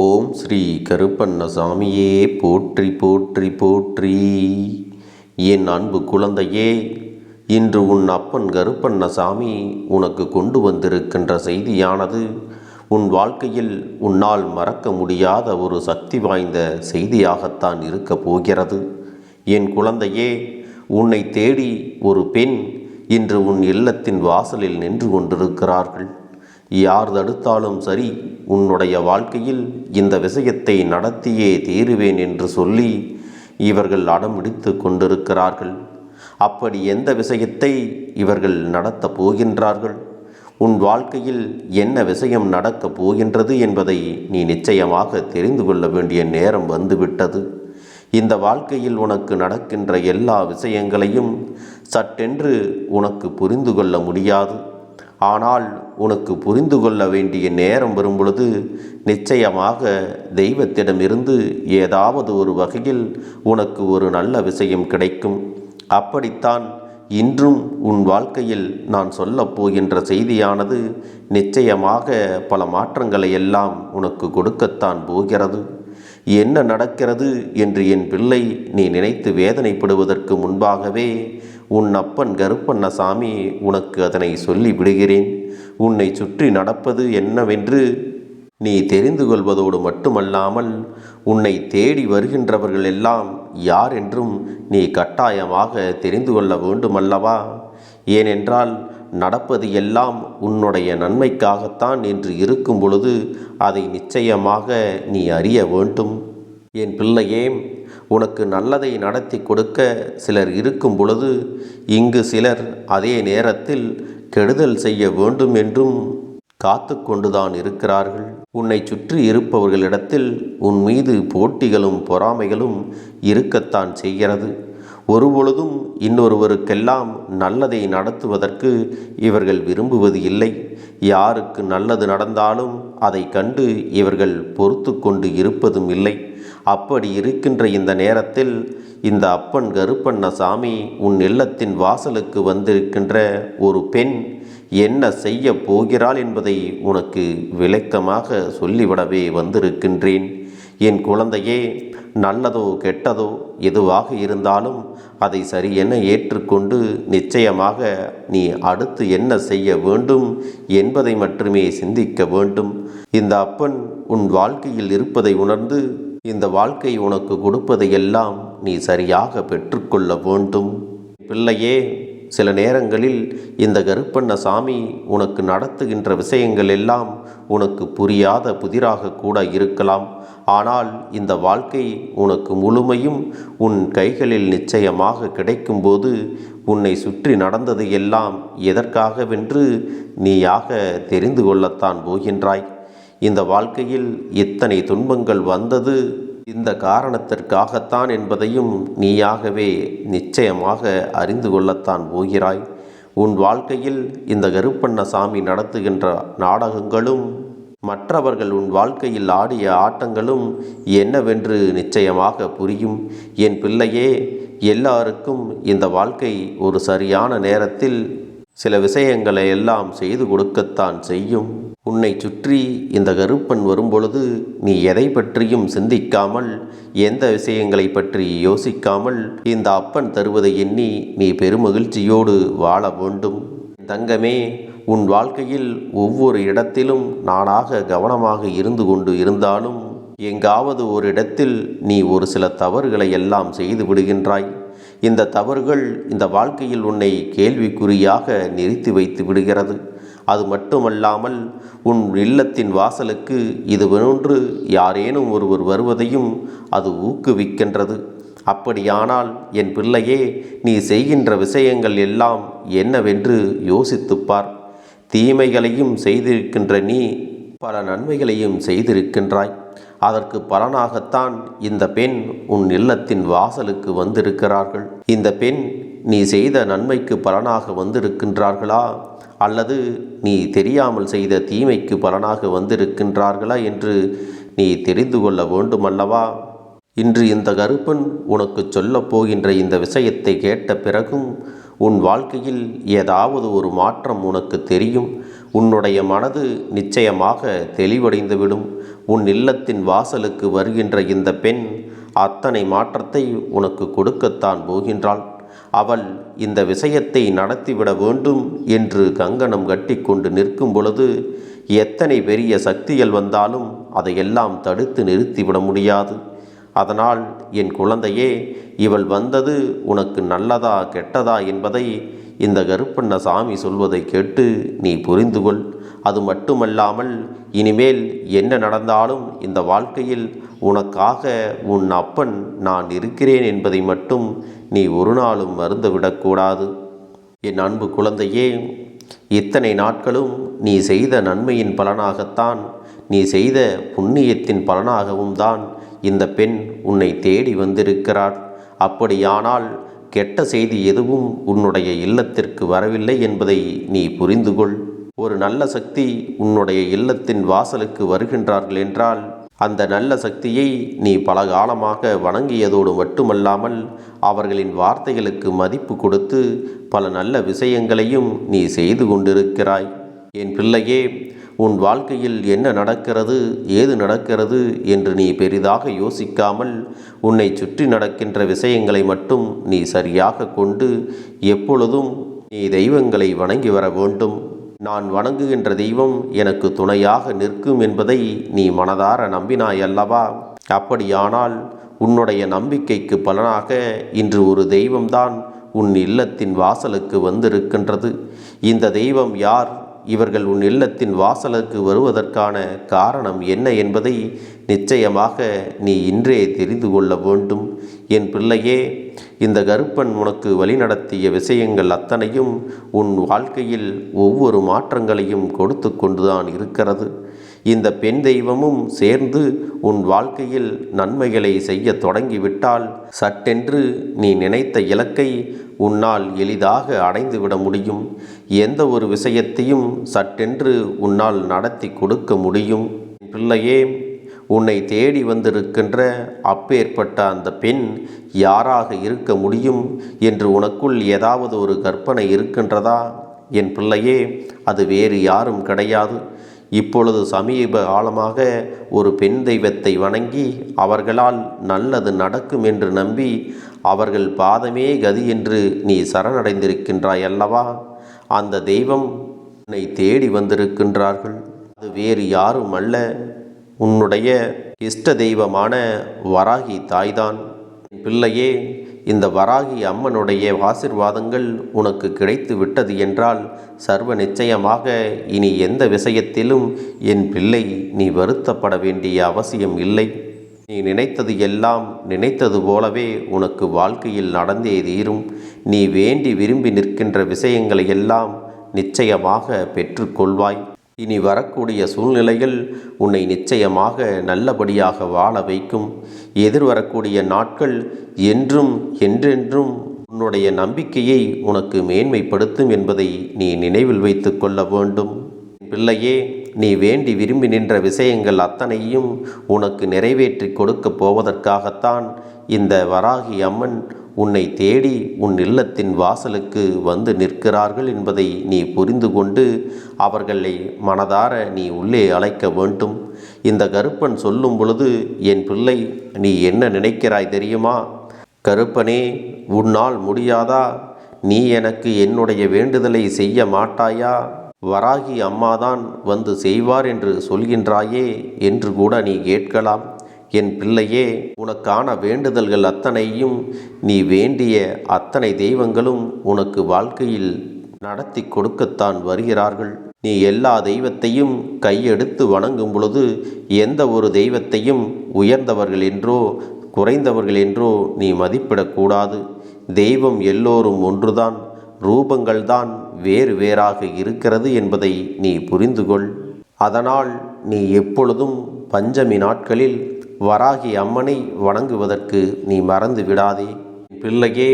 ஓம் ஸ்ரீ கருப்பண்ணசாமியே போற்றி போற்றி போற்றி. என் அன்பு குழந்தையே இன்று உன் அப்பன் கருப்பண்ணசாமி உனக்கு கொண்டு வந்திருக்கின்ற செய்தியானது உன் வாழ்க்கையில் உன்னால் மறக்க முடியாத ஒரு சக்தி வாய்ந்த செய்தியாகத்தான் இருக்கப் போகிறது. என் குழந்தையே உன்னை தேடி ஒரு பெண் இன்று உன் இல்லத்தின் வாசலில் நின்று கொண்டிருக்கிறார்கள். யார் தடுத்தாலும் சரி உன்னுடைய வாழ்க்கையில் இந்த விஷயத்தை நடத்தியே தீருவேன் என்று சொல்லி இவர்கள் அடம்பிடித்து கொண்டிருக்கிறார்கள். அப்படி எந்த விஷயத்தை இவர்கள் நடத்தப் போகின்றார்கள்? உன் வாழ்க்கையில் என்ன விஷயம் நடக்கப் போகின்றது என்பதை நீ நிச்சயமாக தெரிந்து கொள்ள வேண்டிய நேரம் வந்துவிட்டது. இந்த வாழ்க்கையில் உனக்கு நடக்கின்ற எல்லா விஷயங்களையும் சட்டென்று உனக்கு புரிந்து கொள்ள முடியாது. ஆனால் உனக்கு புரிந்து கொள்ள வேண்டிய நேரம் வரும்பொழுது நிச்சயமாக தெய்வத்திடமிருந்து ஏதாவது ஒரு வகையில் உனக்கு ஒரு நல்ல விஷயம் கிடைக்கும். அப்படித்தான் இன்றும் உன் வாழ்க்கையில் நான் சொல்லப்போகின்ற செய்தியானது நிச்சயமாக பல மாற்றங்களை எல்லாம் உனக்கு கொடுக்கத்தான் போகிறது. என்ன நடக்கிறது என்று என் பிள்ளை நீ நினைத்து வேதனைப்படுவதற்கு முன்பாகவே உன் அப்பன் கருப்பண்ணசாமி உனக்கு அதனை சொல்லி விடுகிறேன் உன்னை சுற்றி நடப்பது என்னவென்று நீ தெரிந்து கொள்வதோடு மட்டுமல்லாமல் உன்னை தேடி வருகின்றவர்கள் எல்லாம் யார் என்றும் நீ கட்டாயமாக தெரிந்து கொள்ள வேண்டுமல்லவா? ஏனென்றால் நடப்பது எல்லாம் உன்னுடைய நன்மைக்காகத்தான் என்று இருக்கும் பொழுது அதை நிச்சயமாக நீ அறிய வேண்டும். என் பிள்ளையே உனக்கு நல்லதை நடத்தி கொடுக்க சிலர் இருக்கும் பொழுது இங்கு சிலர் அதே நேரத்தில் கெடுதல் செய்ய வேண்டும் என்றும் காத்து கொண்டுதான் இருக்கிறார்கள். உன்னை சுற்றி இருப்பவர்களிடத்தில் உன் மீது போட்டிகளும் பொறாமைகளும் இருக்கத்தான் செய்கிறது. ஒருபொழுதும் இன்னொருவருக்கெல்லாம் நல்லதை நடத்துவதற்கு இவர்கள் விரும்புவது இல்லை. யாருக்கு நல்லது நடந்தாலும் அதை கண்டு இவர்கள் பொறுத்து கொண்டு இருப்பதும் இல்லை. அப்படி இருக்கின்ற இந்த நேரத்தில் இந்த அப்பன் கருப்பண்ண சாமி உன் இல்லத்தின் வாசலுக்கு வந்திருக்கின்ற ஒரு பெண் என்ன செய்ய போகிறாள் என்பதை உனக்கு விளக்கமாக சொல்லிவிடவே வந்திருக்கின்றேன். என் குழந்தையே நல்லதோ கெட்டதோ எதுவாக இருந்தாலும் அதை சரியென ஏற்றுக்கொண்டு நிச்சயமாக நீ அடுத்து என்ன செய்ய வேண்டும் என்பதை மட்டுமே சிந்திக்க வேண்டும். இந்த அப்பன் உன் வாழ்க்கையில் இருப்பதை உணர்ந்து இந்த வாழ்க்கை உனக்கு கொடுப்பதையெல்லாம் நீ சரியாக பெற்றுக்கொள்ள வேண்டும். பிள்ளையே சில நேரங்களில் இந்த கருப்பண்ண சாமி உனக்கு நடத்துகின்ற விஷயங்கள் எல்லாம் உனக்கு புரியாத புதிராக கூட இருக்கலாம். ஆனால் இந்த வாழ்க்கை உனக்கு முழுமையும் உன் கைகளில் நிச்சயமாக கிடைக்கும்போது உன்னை சுற்றி நடந்தது எல்லாம் எதற்காகவென்று நீயாக தெரிந்து கொள்ளத்தான் போகின்றாய். இந்த வாழ்க்கையில் இத்தனை துன்பங்கள் வந்தது இந்த காரணத்திற்காகத்தான் என்பதையும் நீயாகவே நிச்சயமாக அறிந்து கொள்ளத்தான் போகிறாய். உன் வாழ்க்கையில் இந்த கருப்பண்ணசாமி நடத்துகின்ற நாடகங்களும் மற்றவர்கள் உன் வாழ்க்கையில் ஆடிய ஆட்டங்களும் என்னவென்று நிச்சயமாக புரியும். என் பிள்ளையே எல்லாருக்கும் இந்த வாழ்க்கை ஒரு சரியான நேரத்தில் சில விஷயங்களை எல்லாம் செய்து கொடுக்கத்தான் செய்யும். உன்னை சுற்றி இந்த கருப்பன் வரும்பொழுது நீ எதை பற்றியும் சிந்திக்காமல் எந்த விஷயங்களை பற்றி யோசிக்காமல் இந்த அப்பன் தருவதை எண்ணி நீ பெருமகிழ்ச்சியோடு வாழ வேண்டும். தங்கமே உன் வாழ்க்கையில் ஒவ்வொரு இடத்திலும் நானாக கவனமாக இருந்து கொண்டு இருந்தாலும் எங்காவது ஒரு இடத்தில் நீ ஒரு சில தவறுகளை எல்லாம் செய்து விடுகின்றாய். இந்த தவறுகள் இந்த வாழ்க்கையில் உன்னை கேள்விக்குறியாக நிறுத்தி வைத்து விடுகிறது. அது மட்டுமல்லாமல் உன் இல்லத்தின் வாசலுக்கு இது ஒன்று யாரேனும் ஒருவர் வருவதையும் அது ஊக்குவிக்கின்றது. அப்படியானால் என் பிள்ளையே நீ செய்கின்ற விஷயங்கள் எல்லாம் என்னவென்று யோசித்துப்பார். தீமைகளையும் செய்திருக்கின்ற நீ பல நன்மைகளையும் செய்திருக்கின்றாய். அதற்கு பலனாகத்தான் இந்த பெண் உன் இல்லத்தின் வாசலுக்கு வந்திருக்கிறார்கள். இந்த பெண் நீ செய்த நன்மைக்கு பலனாக வந்திருக்கின்றார்களா? அல்லது நீ தெரியாமல் செய்த தீமைக்கு பலனாக வந்திருக்கின்றார்களா என்று நீ தெரிந்து கொள்ள வேண்டுமல்லவா? இன்று இந்த கருப்பன் உனக்கு சொல்லப் போகின்ற இந்த விஷயத்தை கேட்ட பிறகும் உன் வாழ்க்கையில் ஏதாவது ஒரு மாற்றம் உனக்கு தெரியும். உன்னுடைய மனது நிச்சயமாக தெளிவடைந்துவிடும். உன் இல்லத்தின் வாசலுக்கு வருகின்ற இந்த பெண் அத்தனை மாற்றத்தை உனக்கு கொடுக்கத்தான் போகின்றாள். அவள் இந்த விஷயத்தை நடத்திவிட வேண்டும் என்று கங்கணம் கட்டிக்கொண்டு நிற்கும் பொழுது எத்தனை பெரிய சக்திகள் வந்தாலும் அதையெல்லாம் தடுத்து நிறுத்திவிட முடியாது. அதனால் என் குழந்தையே இவள் வந்தது உனக்கு நல்லதா கெட்டதா என்பதை இந்த கருப்பண்ண சாமி சொல்வதை கேட்டு நீ புரிந்து கொள் அது மட்டுமல்லாமல் இனிமேல் என்ன நடந்தாலும் இந்த வாழ்க்கையில் உனக்காக உன் அப்பன் நான் இருக்கிறேன் என்பதை மட்டும் நீ ஒரு நாளும் மறந்துவிடக்கூடாது. என் அன்பு குழந்தையே இத்தனை நாட்களும் நீ செய்த நன்மையின் பலனாகத்தான் நீ செய்த புண்ணியத்தின் பலனாகவும் தான் இந்த பெண் உன்னை தேடி வந்திருக்கிறாள். அப்படியானால் கெட்ட செய்தி எதுவும் உன்னுடைய இல்லத்திற்கு வரவில்லை என்பதை நீ புரிந்து கொள் ஒரு நல்ல சக்தி உன்னுடைய இல்லத்தின் வாசலுக்கு வருகின்றார்கள் என்றால் அந்த நல்ல சக்தியை நீ பல காலமாக வணங்கியதோடு மட்டுமல்லாமல் அவர்களின் வார்த்தைகளுக்கு மதிப்பு கொடுத்து பல நல்ல விஷயங்களையும் நீ செய்து கொண்டிருக்கிறாய். என் பிள்ளையே உன் வாழ்க்கையில் என்ன நடக்கிறது ஏது நடக்கிறது என்று நீ பெரிதாக யோசிக்காமல் உன்னை சுற்றி நடக்கின்ற விஷயங்களை மட்டும் நீ சரியாக கொண்டு எப்பொழுதும் நீ தெய்வங்களை வணங்கி வர வேண்டும். நான் வணங்குகின்ற தெய்வம் எனக்கு துணையாக நிற்கும் என்பதை நீ மனதார நம்பினாய் அல்லவா அப்படியானால் உன்னுடைய நம்பிக்கைக்கு பலனாக இன்று ஒரு தெய்வம்தான் உன் இல்லத்தின் வாசலுக்கு வந்திருக்கின்றது. இந்த தெய்வம் யார்? இவர்கள் உன் இல்லத்தின் வாசலுக்கு வருவதற்கான காரணம் என்ன என்பதை நிச்சயமாக நீ இன்றே தெரிந்து கொள்ள வேண்டும். என் பிள்ளையே இந்த கருப்பன் உனக்கு வழிநடத்திய விஷயங்கள் அத்தனையும் உன் வாழ்க்கையில் ஒவ்வொரு மாற்றங்களையும் கொடுத்து கொண்டுதான் இருக்கிறது. இந்த பெண் தெய்வமும் சேர்ந்து உன் வாழ்க்கையில் நன்மைகளை செய்ய தொடங்கிவிட்டால் சட்டென்று நீ நினைத்த இலக்கை உன்னால் எளிதாக அடைந்துவிட முடியும். எந்த ஒரு விஷயத்தையும் சட்டென்று உன்னால் நடத்தி கொடுக்க முடியும். பிள்ளையே உன்னை தேடி வந்திருக்கின்ற அப்பேற்பட்ட அந்த பெண் யாராக இருக்க முடியும் என்று உனக்குள் ஏதாவது ஒரு கற்பனை இருக்கின்றதா? என் பிள்ளையே அது வேறு யாரும் கிடையாது. இப்பொழுது சமீப காலமாக ஒரு பெண் தெய்வத்தை வணங்கி அவர்களால் நல்லது நடக்கும் என்று நம்பி அவர்கள் பாதமே கதி என்று நீ சரணடைந்திருக்கின்றாய் அல்லவா? அந்த தெய்வம் உன்னை தேடி வந்திருக்கின்றார்கள். அது வேறு யாரும் அல்ல. உன்னுடைய இஷ்ட தெய்வமான வராகி தாய்தான். பிள்ளையே இந்த வராகி அம்மனுடைய ஆசிர்வாதங்கள் உனக்கு கிடைத்து விட்டது என்றால் சர்வ நிச்சயமாக இனி எந்த விஷயத்திலும் என் பிள்ளை நீ வருத்தப்பட வேண்டிய அவசியம் இல்லை. நீ நினைத்தது எல்லாம் நினைத்தது போலவே உனக்கு வாழ்க்கையில் நடந்தே தீரும். நீ வேண்டி விரும்பி நிற்கின்ற விஷயங்களை எல்லாம் நிச்சயமாக பெற்றுக்கொள்வாய் இனி வரக்கூடிய சூழ்நிலைகள் உன்னை நிச்சயமாக நல்லபடியாக வாழ வைக்கும். எதிர்வரக்கூடிய நாட்கள் என்றும் என்றென்றும் உன்னுடைய நம்பிக்கையை உனக்கு மேன்மைப்படுத்தும் என்பதை நீ நினைவில் வைத்து கொள்ள வேண்டும். பிள்ளையே நீ வேண்டி விரும்பி நின்ற விஷயங்கள் அத்தனையும் உனக்கு நிறைவேற்றி கொடுக்கப் போவதற்காகத்தான் இந்த வராகி அம்மன் உன்னை தேடி உன் இல்லத்தின் வாசலுக்கு வந்து நிற்கிறார்கள் என்பதை நீ புரிந்து கொண்டு அவர்களை மனதார நீ உள்ளே அழைக்க வேண்டும். இந்த கருப்பன் சொல்லும் பொழுது என் பிள்ளை நீ என்ன நினைக்கிறாய் தெரியுமா? கருப்பனே உன்னால் முடியாதா? நீ எனக்கு என்னுடைய வேண்டுதலை செய்ய மாட்டாயா? வராகி அம்மாதான் வந்து செய்வார் என்று சொல்கின்றாயே என்று கூட நீ கேட்கலாம். என் பிள்ளையே உனக்கான வேண்டுதல்கள் அத்தனையும் நீ வேண்டிய அத்தனை தெய்வங்களும் உனக்கு வாழ்க்கையில் நடத்தி கொடுக்கத்தான் வருகிறார்கள். நீ எல்லா தெய்வத்தையும் கையெடுத்து வணங்கும் பொழுது எந்த ஒரு தெய்வத்தையும் உயர்ந்தவர்கள் என்றோ குறைந்தவர்கள் என்றோ நீ மதிப்பிடக்கூடாது. தெய்வம் எல்லோரும் ஒன்றுதான் ரூபங்கள்தான் வேறு வேறாக இருக்கிறது என்பதை நீ புரிந்து கொள் அதனால் நீ எப்பொழுதும் பஞ்சமி நாட்களில் வராகி அம்மனை வணங்குவதற்கு நீ மறந்து விடாதே. பிள்ளையே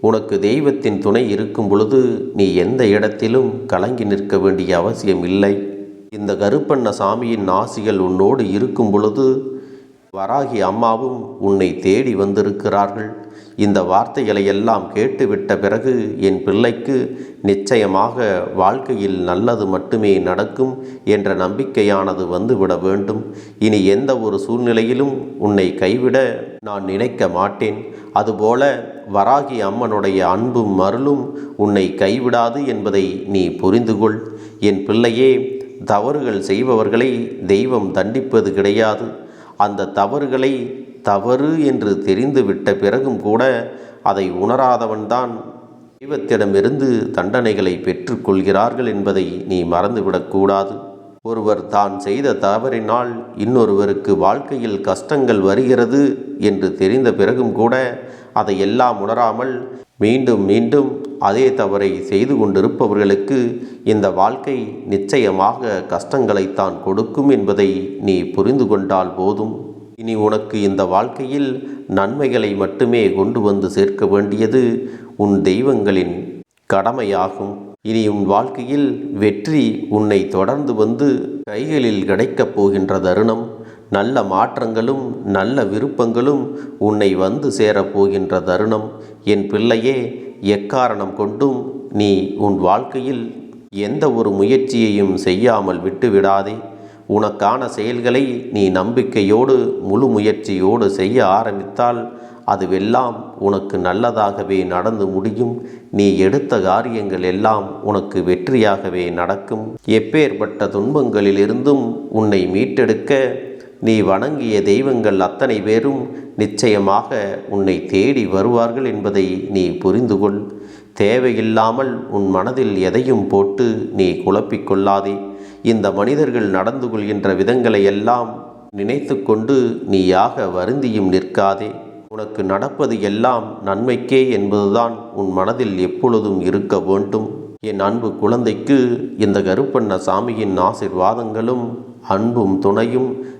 உனக்கு தெய்வத்தின் துணை இருக்கும் பொழுது நீ எந்த இடத்திலும் கலங்கி நிற்க வேண்டிய அவசியம் இல்லை இந்த கருப்பண்ண சாமியின் ஆசிகள் உன்னோடு இருக்கும் பொழுது வராகி அம்மாவும் உன்னை தேடி வந்திருக்கிறார்கள். இந்த வார்த்தைகளை எல்லாம் கேட்டுவிட்ட பிறகு என் பிள்ளைக்கு நிச்சயமாக வாழ்க்கையில் நல்லது மட்டுமே நடக்கும் என்ற நம்பிக்கையானது வந்துவிட வேண்டும். இனி எந்த ஒரு சூழ்நிலையிலும் உன்னை கைவிட நான் நினைக்க மாட்டேன். அதுபோல வராகி அம்மனுடைய அன்பும் மருளும் உன்னை கைவிடாது என்பதை நீ புரிந்து கொள் என் பிள்ளையே தவறுகள் செய்பவர்களை தெய்வம் தண்டிப்பது கிடையாது. அந்த தவறுகளை தவறு என்று தெரிந்துவிட்ட பிறகும் கூட அதை உணராதவன்தான் தெய்வத்திடமிருந்து தண்டனைகளை பெற்றுக்கொள்கிறார்கள் என்பதை நீ மறந்துவிடக்கூடாது ஒருவர் தான் செய்த தவறினால் இன்னொருவருக்கு வாழ்க்கையில் கஷ்டங்கள் வருகிறது என்று தெரிந்த பிறகும் கூட அதை எல்லாம் உணராமல் மீண்டும் மீண்டும் அதே தவறை செய்து கொண்டிருப்பவர்களுக்கு இந்த வாழ்க்கை நிச்சயமாக கஷ்டங்களைத்தான் கொடுக்கும் என்பதை நீ புரிந்து கொண்டால் போதும். இனி உனக்கு இந்த வாழ்க்கையில் நன்மைகளை மட்டுமே கொண்டு வந்து சேர்க்க வேண்டியது உன் தெய்வங்களின் கடமையாகும். இனி உன் வாழ்க்கையில் வெற்றி உன்னை தொடர்ந்து வந்து கைகளில் கிடைக்கப் போகின்ற தருணம் நல்ல மாற்றங்களும் நல்ல விருப்பங்களும் உன்னை வந்து சேரப் போகின்ற தருணம். என் பிள்ளையே எக்காரணம் கொண்டும் நீ உன் வாழ்க்கையில் எந்த ஒரு முயற்சியையும் செய்யாமல் விட்டுவிடாதே. உனக்கான செயல்களை நீ நம்பிக்கையோடு முழு முயற்சியோடு செய்ய ஆரம்பித்தால் அதுவெல்லாம் உனக்கு நல்லதாகவே நடந்து முடியும். நீ எடுத்த காரியங்கள் எல்லாம் உனக்கு வெற்றியாகவே நடக்கும். எப்பேற்பட்ட துன்பங்களிலிருந்தும் உன்னை மீட்டெடுக்க நீ வணங்கிய தெய்வங்கள் அத்தனை பேரும் நிச்சயமாக உன்னை தேடி வருவார்கள் என்பதை நீ புரிந்து கொள் தேவையில்லாமல் உன் மனதில் எதையும் போட்டு நீ குழப்பிக்கொள்ளாதே. இந்த மனிதர்கள் நடந்து கொள்கின்ற விதங்களை எல்லாம் நினைத்து கொண்டு நீயாக வருந்தியும் நிற்காதே. உனக்கு நடப்பது எல்லாம் நன்மைக்கே என்பதுதான் உன் மனதில் எப்பொழுதும் இருக்க வேண்டும். என் அன்பு குழந்தைக்கு இந்த கருப்பண்ண சாமியின் ஆசிர்வாதங்களும் அன்பும் துணையும்